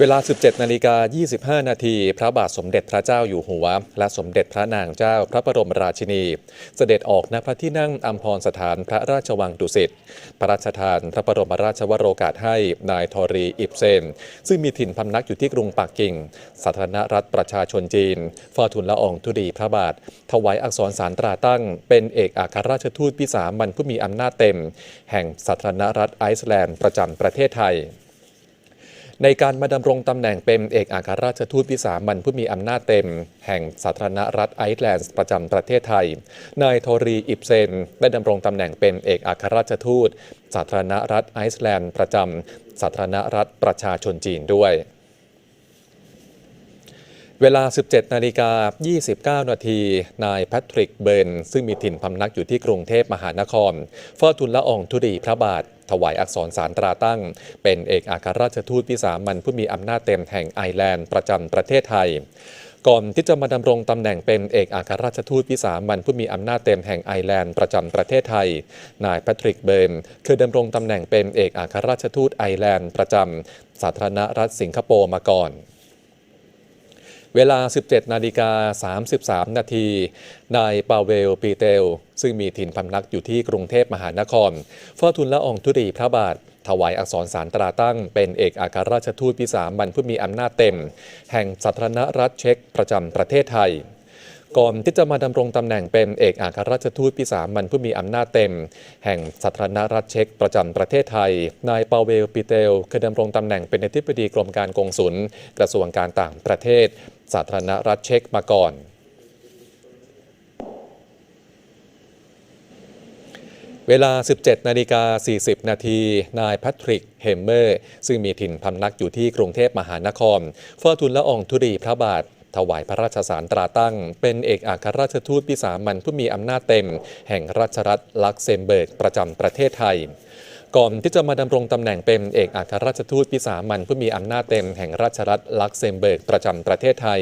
เวลา 17 นาฬิกา 25 นาที พระบาทสมเด็จพระเจ้าอยู่หัว และสมเด็จพระนางเจ้าพระบรมราชินี เสด็จออกณพระที่นั่งอัมพรสถานพระราชวังดุสิต พระราชทานพระบรมราชวโรกาสให้นายทอรีอิบเซน ซึ่งมีถิ่นพำนักอยู่ที่กรุงปักกิ่ง สาธารณรัฐประชาชนจีนฟาทุนละอองธุรีพระบาท ถวายอักษรสารตราตั้ง เป็นเอกอัครราชทูตพิสามัญผู้มีอำนาจเต็ม แห่งสาธารณรัฐไอซ์แลนด์ประจำประเทศไทย ในการมาดำรงตำแหน่งเป็นเอกอัครราชทูตวิสามันผู้มีอำนาจเต็ม แห่งสาธารณรัฐไอซ์แลนด์ประจำประเทศไทย นายโทรีอิบเซน ได้ดำรงตำแหน่งเป็นเอกอัครราชทูต สาธารณรัฐไอซ์แลนด์ประจำสาธารณรัฐประชาชนจีนด้วยเวลา 17 นาฬิกา 29 นาที นายแพทริกเบิร์น ซึ่งมีถิ่นพำนักอยู่ที่กรุงเทพมหานครเฝ้าทูลละอองธุรีพระบาท ถวายอักษรสารตราตั้ง เป็นเอกอัครราชทูตพิสามันผู้มีอำนาจเต็มแห่งไอร์แลนด์ประจำประเทศไทยก่อนที่จะมาดำรงตำแหน่งเป็นเอกอัครราชทูตพิสามันผู้มีอำนาจเต็มแห่งไอร์แลนด์ประจำประเทศไทย นายแพทริกเบิร์นเคยดำรงตำแหน่งเป็นเอกอัครราชทูตไอร์แลนด์ประจำสาธารณรัฐสิงคโปร์มาก่อน เวลา 17 นาฬิกา 33 นาที นายปาเวลปีเตล ซึ่งมีถิ่นพำนักอยู่ที่กรุงเทพมหานครเฝ้าทุนละอองธุรีพระบาท ถวายอักษรสารตราตั้ง เป็นเอกอัครราชทูตพิสามันผู้มีอำนาจเต็ม แห่งสาธารณรัฐเช็กประจำประเทศไทย ก่อนที่จะมาดำรงตำแหน่งเป็นเอกอัครราชทูตพิสามันผู้มีอำนาจเต็ม แห่งสาธารณรัฐเช็กประจำประเทศไทย นายปาเวลปิเตลเคยดำรงตำแหน่งเป็นอธิบดีกรมการกงสุล กระทรวงการต่างประเทศ สาธารณรัฐเช็กมาก่อนเวลา 17 นาฬิกา 40 นาที นายแพทริก เฮมเมอร์ ซึ่งมีถิ่นพำนักอยู่ที่กรุงเทพมหานครเฝ้าทูลละอองธุรีพระบาท ถวายพระราชสารตราตั้ง เป็นเอกอัครราชทูตพิสามันผู้มีอำนาจเต็ม แห่งราชรัฐลักเซมเบิร์กประจำประเทศไทยก่อนที่จะมาดำรงตำแหน่งเป็นเอกอัครราชทูตพิสามันผู้มีอำนาจเต็มแห่งราชรัฐลักเซมเบิร์กประจำประเทศไทย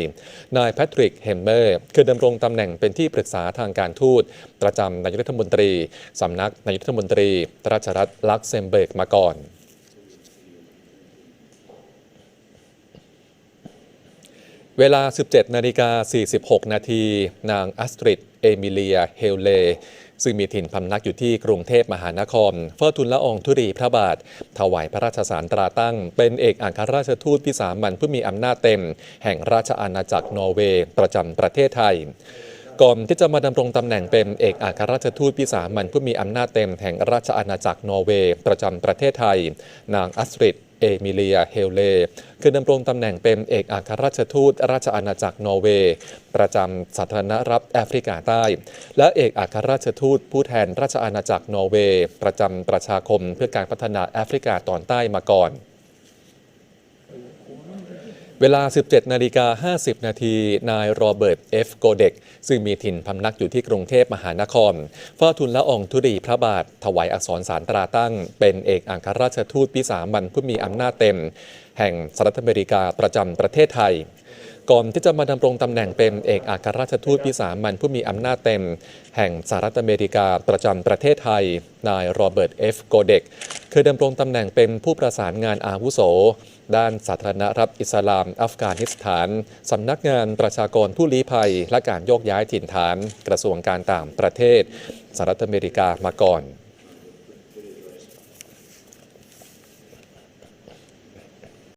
นายแพทริกเฮมเมอร์เคยดำรงตำแหน่งเป็นที่ปรึกษาทางการทูต ประจำนายกรัฐมนตรีสำนักนายกรัฐมนตรี ราชรัฐลักเซมเบิร์กมาก่อน เวลา 17 นาฬิกา 46 นาที นางอัสตริด เอมิเลีย เฮลเล ซึ่งมีถิ่นพำนักอยู่ที่กรุงเทพมหานคร เฝ้าทุนละอองธุรีพระบาท ถวายพระราชสารตราตั้ง เป็นเอกอัครราชทูตพิสามันผู้มีอำนาจเต็ม แห่งราชอาณาจักรนอร์เวย์ ประจำประเทศไทยก่อนที่จะมาดำรงตำแหน่งเป็นเอกอัครราชทูตพิสามันผู้มีอำนาจเต็มแห่งราชอาณาจักรนอร์เวย์ ประจำประเทศไทย นางอัสตริด เอมิเลีย เฮลเล คือดำรงตำแหน่งเป็นเอกอัครราชทูตราชอาณาจักรนอร์เวย์ ประจำสาธารณรัฐแอฟริกาใต้ และเอกอัครราชทูตผู้แทนราชอาณาจักรนอร์เวย์ ประจำประชาคมเพื่อการพัฒนาแอฟริกาตอนใต้มาก่อน เวลา 17 นาฬิกา 50 นาที นายโรเบิร์ต เอฟ โกเด็ก ซึ่งมีถิ่นพำนักอยู่ที่กรุงเทพมหานครเฝ้าทุนละอองธุรีพระบาท ถวายอักษรสารตราตั้ง เป็นเอกอัครราชทูตพิสามันผู้มีอำนาจเต็ม แห่งสหรัฐอเมริกาประจำประเทศไทยก่อนที่จะมาดำรงตำแหน่งเป็นเอกอัครราชทูตพิสามันผู้มีอำนาจเต็ม แห่งสหรัฐอเมริกาประจำประเทศไทย นายโรเบิร์ต เอฟ โกเด็กเคยดำรงตำแหน่งเป็นผู้ประสานงานอาวุโส ด้านสาธารณรัฐอิสลาม อัฟกานิสถานสำนักงานประชากรผู้ลี้ภัย และการโยกย้ายถิ่นฐาน กระทรวงการต่างประเทศสหรัฐอเมริกามาก่อน